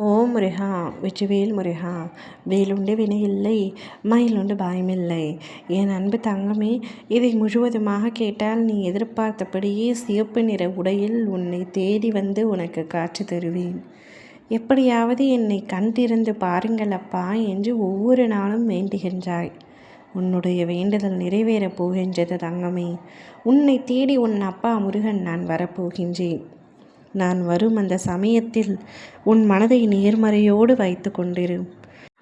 ஓம் முருகா வெற்றிவேல் முருகா வேலுண்டு வினை இல்லை மயிலுண்டு பயமில்லை. என் அன்பு தங்கமே இதை முழுவதுமாக கேட்டால் நீ எதிர்பார்த்தபடியே சிவப்பு நிற உடையில் உன்னை தேடி வந்து உனக்கு காட்சி தருவேன். எப்படியாவது என்னை கண் திறந்து பாருங்கள் அப்பா என்று ஒவ்வொரு நாளும் வேண்டுகின்றாய். உன்னுடைய வேண்டுதல் நிறைவேறப் போகின்றது தங்கமே. உன்னை தேடி உன் அப்பா முருகன் நான் வரப்போகின்றேன் நான் வரும் அந்த சமயத்தில் உன் மனதை நேர்மறையோடு வைத்து கொண்டிரு.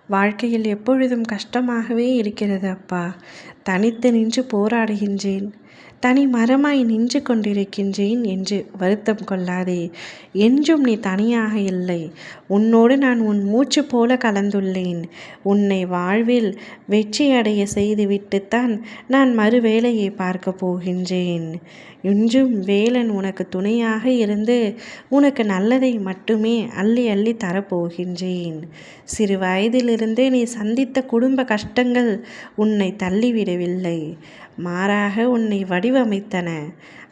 வாழ்க்கையில் எப்பொழுதும் கஷ்டமாகவே இருக்கிறது அப்பா. தனித்து நின்று போராடுகின்றேன். தனி மரமாய் நின்று கொண்டிருக்கின்றேன் என்று வருத்தம் கொள்ளாதே. என்றும் நீ தனியாக இல்லை. உன்னோடு நான் உன் மூச்சு போல கலந்துள்ளேன். உன்னை வாழ்வில் வெற்றியடைய செய்துவிட்டுத்தான் நான் மறுவேலையை பார்க்க போகின்றேன். என்றும் வேலன் உனக்கு துணையாக இருந்து உனக்கு நல்லதை மட்டுமே அள்ளி அள்ளி தரப்போகின்றேன். சிறு வயதிலிருந்தே நீ சந்தித்த குடும்ப கஷ்டங்கள் உன்னை தள்ளிவிடவில்லை. மாறாக உன்னை வடிவமைத்தன.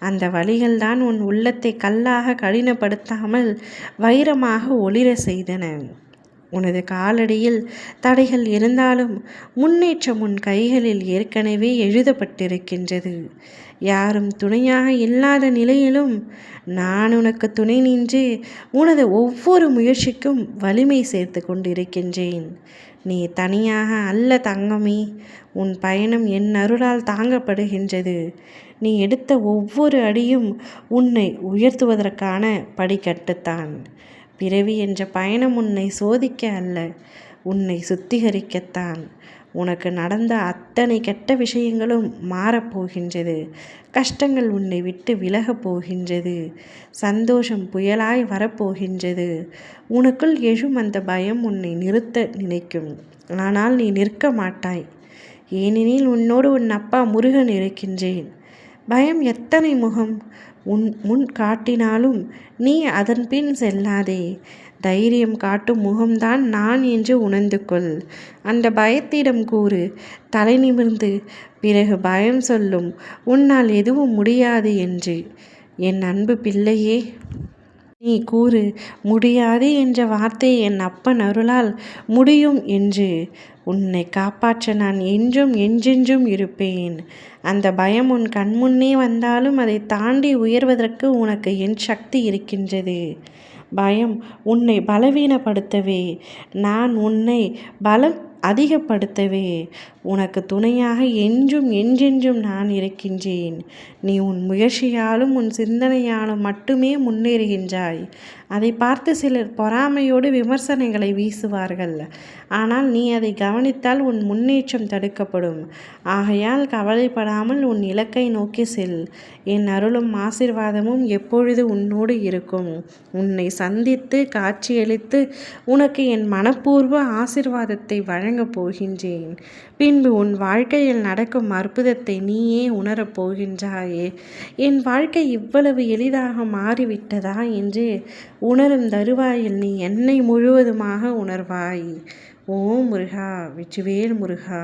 அந்த வழிகள்தான் உன் உள்ளத்தை கல்லாக கடினப்படுத்தாமல் வைரமாக ஒளிர செய்தன. உனது காலடியில் தடைகள் இருந்தாலும் முன்னேற்றம் உன் கைகளில் ஏற்கனவே எழுதப்பட்டிருக்கின்றது. யாரும் துணையாக இல்லாத நிலையிலும் நான் உனக்கு துணை நின்று உனது ஒவ்வொரு முயற்சிக்கும் வலிமை சேர்த்து கொண்டிருக்கின்றேன். நீ தனியாக அல்ல தங்கமே உன் பயணம் என் அருளால் தாங்கப்படுகின்றது. நீ எடுத்த ஒவ்வொரு அடியும் உன்னை உயர்த்துவதற்கான படிக்கட்டுத்தான். பிறவி என்ற பயணம் உன்னை சோதிக்க அல்ல உன்னை சுத்திகரிக்கத்தான். உனக்கு நடந்த அத்தனை கெட்ட விஷயங்களும் மாறப்போகின்றது கஷ்டங்கள் உன்னை விட்டு விலகப் போகின்றது. சந்தோஷம் புயலாய் வரப்போகின்றது உனக்குள் எழும் அந்த பயம் உன்னை நிறுத்த நினைக்கும். ஆனால் நீ நிற்க மாட்டாய். ஏனெனில் உன்னோடு உன் அப்பா முருகன் இருக்கின்றேன். பயம் எத்தனை முகம்? உன் முன் காட்டினாலும் நீ அதன் பின் செல்லாதே. தைரியம் காட்டும் முகம்தான் நான் என்று உணர்ந்து கொள் அந்த பயத்திடம் கூறு. தலை நிமிர்ந்து. பிறகு பயம் சொல்லும். உன்னால் எதுவும் முடியாது என்று. என் அன்பு பிள்ளையே. நீ கூறு முடியாது என்ற வார்த்தை என் அப்பன் அருளால் முடியும் என்று. உன்னை காப்பாற்ற நான் என்றும் என்றென்றும் இருப்பேன். அந்த பயம் உன் கண்முன்னே வந்தாலும் அதை தாண்டி உயர்வதற்கு உனக்கு என் சக்தி இருக்கின்றது. பயம் உன்னை பலவீனப்படுத்தவே. நான் உன்னை பலம் அதிகப்படுத்தவே உனக்கு துணையாக என்றும் என்றென்றும் நான் இருக்கின்றேன். நீ உன் முயற்சியாலும் உன் சிந்தனையாலும் மட்டுமே முன்னேறுகின்றாய். அதை பார்த்து சிலர் பொறாமையோடு விமர்சனங்களை வீசுவார்கள். ஆனால் நீ அதை கவனித்தால் உன் முன்னேற்றம் தடுக்கப்படும். ஆகையால் கவலைப்படாமல் உன் இலக்கை நோக்கி செல். என் அருளும் ஆசிர்வாதமும் எப்பொழுது உன்னோடு இருக்கும். உன்னை சந்தித்து காட்சியளித்து உனக்கு என் மனப்பூர்வ ஆசிர்வாதத்தை வழங்கப் போகின்றேன். பின்பு உன் வாழ்க்கையில் நடக்கும் அற்புதத்தை நீயே உணரப் போகின்றாயே. என் வாழ்க்கை இவ்வளவு எளிதாக மாறிவிட்டதா என்று உணரும் தருவாயில் நீ என்னை முழுவதுமாக உணர்வாய். ஓ முருகா வெற்றிவேல் முருகா.